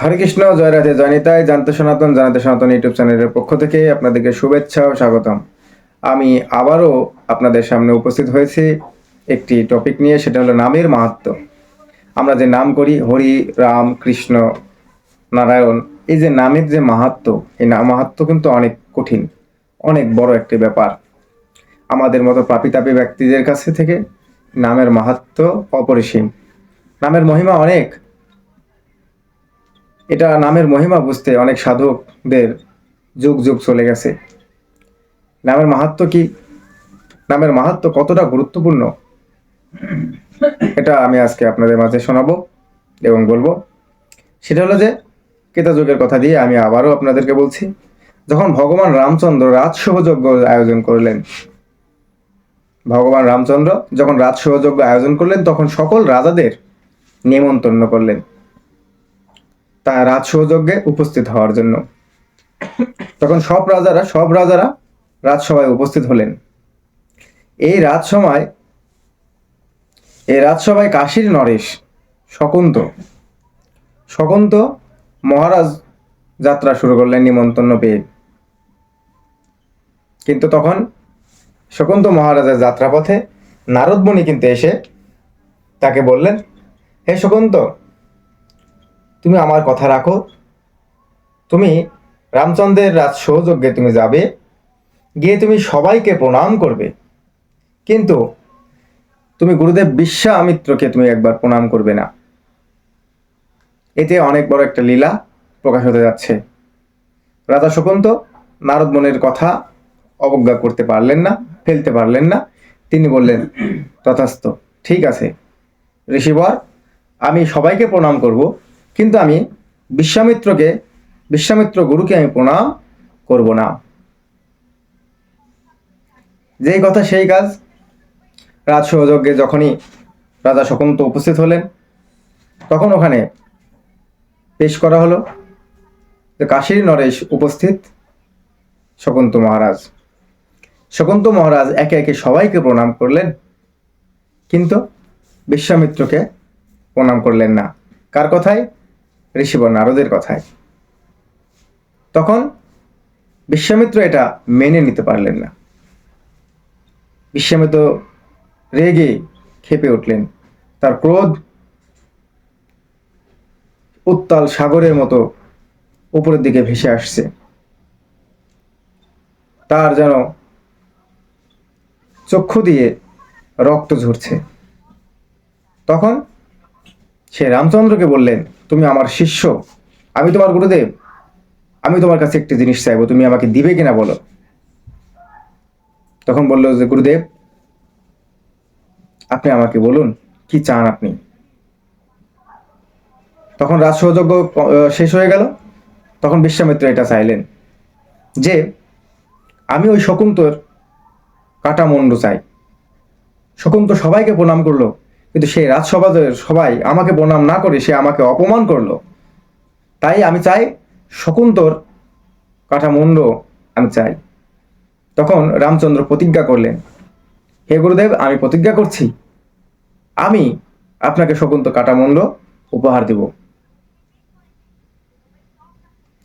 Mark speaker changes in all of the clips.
Speaker 1: হরে কৃষ্ণ জয় রাধে জয়নিতায় জানতে সনাতন, জানাতে সনাতন ইউটিউব চ্যানেলের পক্ষ থেকে আপনাদেরকে শুভেচ্ছা ও স্বাগতম। আমি আবারও আপনাদের সামনে উপস্থিত হয়েছি একটি টপিক নিয়ে, সেটা হলো নামের মাহাত্ম। আমরা যে নাম করি, হরি, রাম, কৃষ্ণ, নারায়ণ, এই যে নামের যে মাহাত্ম, এই নাম মাহাত্ম কিন্তু অনেক কঠিন, অনেক বড় একটি ব্যাপার। আমাদের মতো পাপিতাপি ব্যক্তিদের কাছে থেকে নামের মাহাত্ম অপরিসীম। নামের মহিমা অনেক এটা নামের মহিমা বুঝতে অনেক সাধকদের যুগ যুগ চলে গেছে। নামের মাহাত্ম কি? নামের মাহাত্ম কতটা গুরুত্বপূর্ণ? এটা আমি আজকে আপনাদের মাঝে শোনাবো এবং বলব। সেটা হলো যে কেতা যুগের কথা দিয়ে আমি আবারও আপনাদেরকে বলছি, যখন ভগবান রামচন্দ্র রাজসহযজ্ঞ আয়োজন করলেন, ভগবান রামচন্দ্র যখন রাজসহযজ্ঞ আয়োজন করলেন, তখন সকল রাজাদের নেমন্তন্ন করলেন। তা রাজসহযজ্ঞে উপস্থিত হওয়ার জন্য। তখন সব রাজারা সব রাজারা রাজসভায় উপস্থিত হলেন। এই রাজসভায় এই রাজসভায় কাশীর নরেশ, শকুন্ত শকুন্ত মহারাজ যাত্রা শুরু করলেন নিমন্ত্রণ পেয়ে। কিন্তু তখন শকুন্ত মহারাজের যাত্রাপথে নারদমণি কিন্তু এসে তাকে বললেন, হে শকুন্ত তুমি আমার কথা রাখো। তুমি রামচন্দ্রের রাজ সহযোগ্যে তুমি যাবে, গিয়ে তুমি সবাইকে প্রণাম করবে। কিন্তু তুমি গুরুদেব বিশ্বামিত্রকে তুমি একবার প্রণাম করবে না। এতে অনেক বড় একটা লীলা প্রকাশ হতে যাচ্ছে। রাজা শকুন্ত নারদ মনের কথা অবজ্ঞা করতে পারলেন না, ফেলতে পারলেন না। তিনি বললেন, তথাস্থ, ঠিক আছে। ঋষিবর, আমি সবাইকে প্রণাম করব। কিন্তু আমি বিশ্বামিত্রকে, বিশ্বামিত্র গুরুকে আমি প্রণাম করব না। যেই কথা সেই কাজ। রাজ সহযজ্ঞে যখনই রাজা শকুন্ত উপস্থিত হলেন, তখন ওখানে পেশ করা হলো যে কাশীর নরেশ উপস্থিত শকুন্ত মহারাজ। শকুন্ত মহারাজ একে একে সবাইকে প্রণাম করলেন, কিন্তু বিশ্বামিত্রকে প্রণাম করলেন না। কার কথায়? ঋষিবর নারদের কথায়। তখন বিশ্বামিত্র এটা মেনে নিতে পারলেন না। বিশ্বামিত্র রেগে খেপে উঠলেন। তার ক্রোধ উত্তাল সাগরের মতো উপরের দিকে ভেসে আসছে। তার যেন চক্ষু দিয়ে রক্ত ঝরছে। তখন সে রামচন্দ্রকে বললেন তুমি আমার শিষ্য। আমি তোমার গুরুদেব। আমি তোমার কাছে একটি জিনিস চাইব তুমি আমাকে দিবে কিনা বলো। তখন বলল যে গুরুদেব আপনি আমাকে বলুন কি চান আপনি? তখন রাজসহযজ্ঞ আহ, শেষ হয়ে গেল। তখন বিশ্বামিত্র এটা চাইলেন যে আমি ওই শকুন্তর কাটা মুন্ড চাই। শকুন্ত সবাইকে প্রণাম করল। কিন্তু সেই রাজসভাদের সবাই আমাকে প্রণাম না করে সে আমাকে অপমান করল। তাই আমি চাই শকুন্তর কাটা মুন্ড আমি চাই। তখন রামচন্দ্র প্রতিজ্ঞা করলেন, হে গুরুদেব, আমি প্রতিজ্ঞা করছি। আমি আপনাকে শকুন্ত কাটামুন্ড উপহার দেব।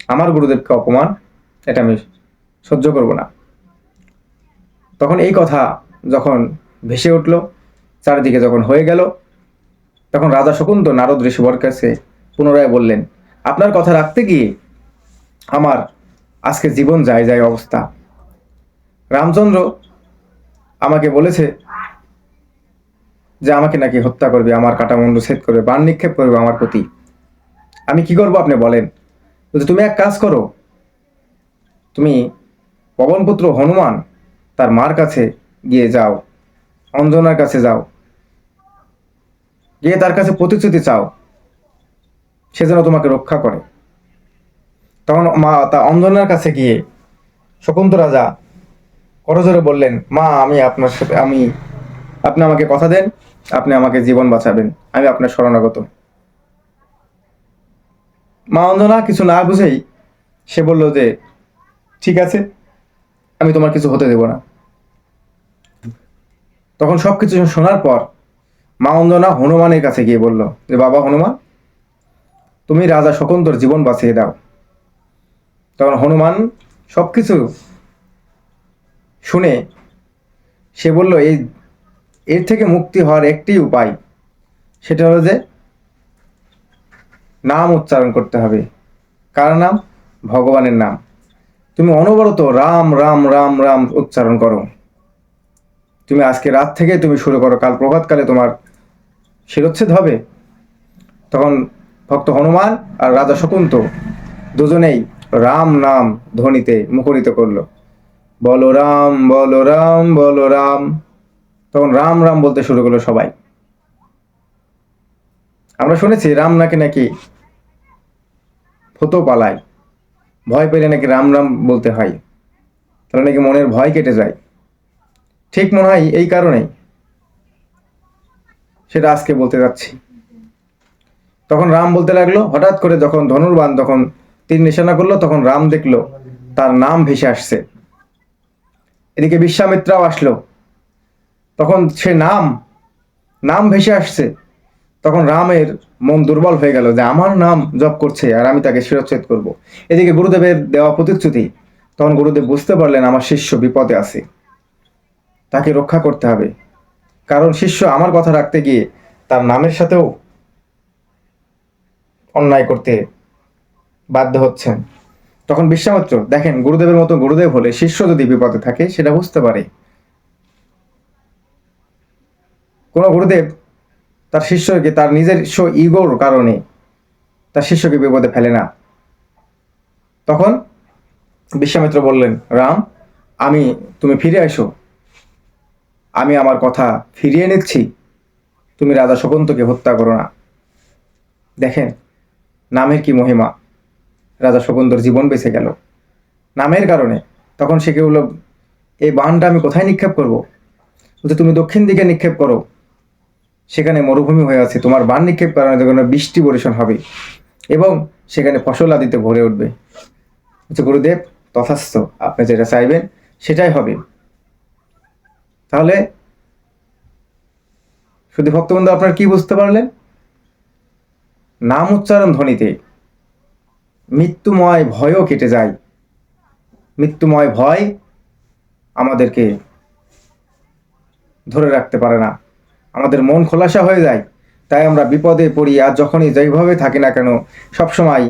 Speaker 1: আমার গুরুদেবকে অপমান, এটা আমি সহ্য করব না। তখন এই কথা যখন ভেসে উঠল চারিদিকে যখন হয়ে গেল তখন রাজা শকুন্ত নারদ ঋষিবর কাছে পুনরায় বললেন আপনার কথা রাখতে গিয়ে আমার আজকে জীবন যায় যায় অবস্থা। রামচন্দ্র আমাকে বলেছে যে আমাকে নাকি হত্যা করবে আমার কাটামুন্ডু ছেদ করবে বান নিক্ষেপ করবে আমার প্রতি। আমি কি করব আপনি বলেন। বলছে, তুমি এক কাজ করো। তুমি পবনপুত্র হনুমান তার মার কাছে গিয়ে যাও অঞ্জনার কাছে যাও। গিয়ে তার কাছে প্রতিশ্রুতি চাও, সে যেন তোমাকে রক্ষা করে। তখন মা তা অঞ্জনার কাছে গিয়ে শকুন্ত রাজা করজোরে বললেন, মা, আমি আপনার সাথে, আমি, আপনি আমাকে কথা দেন, আপনি আমাকে জীবন বাঁচাবেন, আমি আপনার শরণাগত। মা অঞ্জনা কিছু না বুঝেই সে বলল যে, ঠিক আছে, আমি তোমার কিছু হতে দেব না। তখন সব কিছু শোনার পর মা অঞ্জনা হনুমানের কাছে গিয়ে বলল যে বাবা হনুমান, তুমি রাজা শকুন্তর জীবন বাঁচিয়ে দাও। তখন হনুমান সব কিছু শুনে সে বলল, এই, এর থেকে মুক্তি হওয়ার একটি উপায়, সেটা হলো যে নাম উচ্চারণ করতে হবে। কার নাম? ভগবানের নাম। তুমি অনবরত রাম রাম রাম রাম উচ্চারণ করো। তুমি আজকে রাত থেকে তুমি শুরু করো, কাল প্রভাতকালে তোমার শিরোচ্ছেদ হবে। তখন ভক্ত হনুমান আর রাজা শকুন্ত দুজনেই রাম নাম ধ্বনিতে মুখরিত করল। বলো রাম বলো রাম বলো রাম। তখন রাম রাম বলতে শুরু করল সবাই। আমরা শুনেছি রাম নাকি নাকি ফতো পালায়। ভয় পেলে নাকি রাম রাম বলতে হয়। তাহলে নাকি মনের ভয় কেটে যায়। ঠিক মনে হয় এই কারণেই সেটা আজকে বলতে যাচ্ছি। তখন রাম বলতে লাগল, হঠাৎ করে যখন ধনুর্বান তখন তীর নিশানা করল, তখন রাম দেখল তার নাম ভেসে আসছে। এদিকে বিশ্বামিত্রাও আসলো। তখন সে নাম নাম ভেসে আসছে। তখন রামের মন দুর্বল হয়ে গেল যে আমার নাম জপ করছে আর আমি তাকে শিরচ্ছেদ করব। এদিকে গুরুদেবের দেওয়া প্রতিশ্রুতি, তখন গুরুদেব বুঝতে পারলেন আমার শিষ্য বিপদে আছে। তাকে রক্ষা করতে হবে। কারণ শিষ্য আমার কথা রাখতে গিয়ে তার নামের সাথেও অন্যায় করতে বাধ্য হচ্ছেন। তখন বিশ্বামিত্র, দেখেন, গুরুদেবের মতো গুরুদেব হলে শিষ্য যদি বিপদে থাকে, সেটা বুঝতে পারে। কোনো গুরুদেব তার শিষ্যকে, তার নিজস্ব ইগোর কারণে তার শিষ্যকে বিপদে ফেলে না। তখন বিশ্বামিত্র বললেন, রাম, আমি, তুমি ফিরে এসো। আমি আমার কথা ফিরিয়ে নিচ্ছি। তুমি রাজা শকুন্তকে হত্যা করো না। দেখেন নামের কি মহিমা। রাজা শকুন্তর জীবন বেঁচে গেল। নামের কারণে তখন সে কেউ এই বানটা আমি কোথায় নিক্ষেপ করব? বলছে, তুমি দক্ষিণ দিকে নিক্ষেপ করো সেখানে মরুভূমি হয়ে আছে। তোমার বান নিক্ষেপ কারণে যখন বৃষ্টি বর্ষণ হবে এবং সেখানে ফসল আদিতে ভরে উঠবে। হচ্ছে গুরুদেব তথাস্থ। আপনি যেটা চাইবেন সেটাই হবে। তাহলে শুধু ভক্তবন্ধু আপনার কি বুঝতে পারলেন? নাম উচ্চারণ ধ্বনিতে, মৃত্যুময় ভয়ও কেটে যায়। মৃত্যুময় ভয় আমাদেরকে ধরে রাখতে পারে না। আমাদের মন খোলাসা হয়ে যায়। তাই আমরা বিপদে পড়ি আর যখনই যেভাবে থাকি না কেন, সবসময়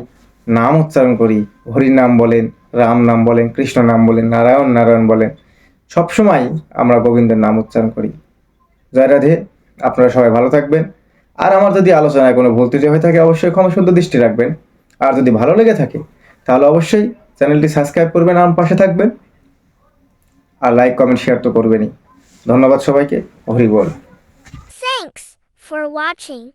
Speaker 1: নাম উচ্চারণ করি। হরির নাম বলেন, রাম নাম বলেন, কৃষ্ণ নাম বলেন, নারায়ণ নারায়ণ বলেন। সবসময় আমরা গোবিন্দের নাম উচ্চারণ করি। জয় রাধে, আপনারা সবাই ভালো থাকবেন। আর আমার যদি আলোচনায় কোনো ভুল ত্রুটি হয়ে থাকে, অবশ্যই ক্ষমা সুন্দর দৃষ্টি রাখবেন। আর যদি ভালো লেগে থাকে, তাহলে অবশ্যই চ্যানেলটি সাবস্ক্রাইব করবেন আমার পাশে থাকবেন। আর লাইক কমেন্ট শেয়ার তো করবেনই। ধন্যবাদ সবাইকে। হরি বল
Speaker 2: Thanks for watching.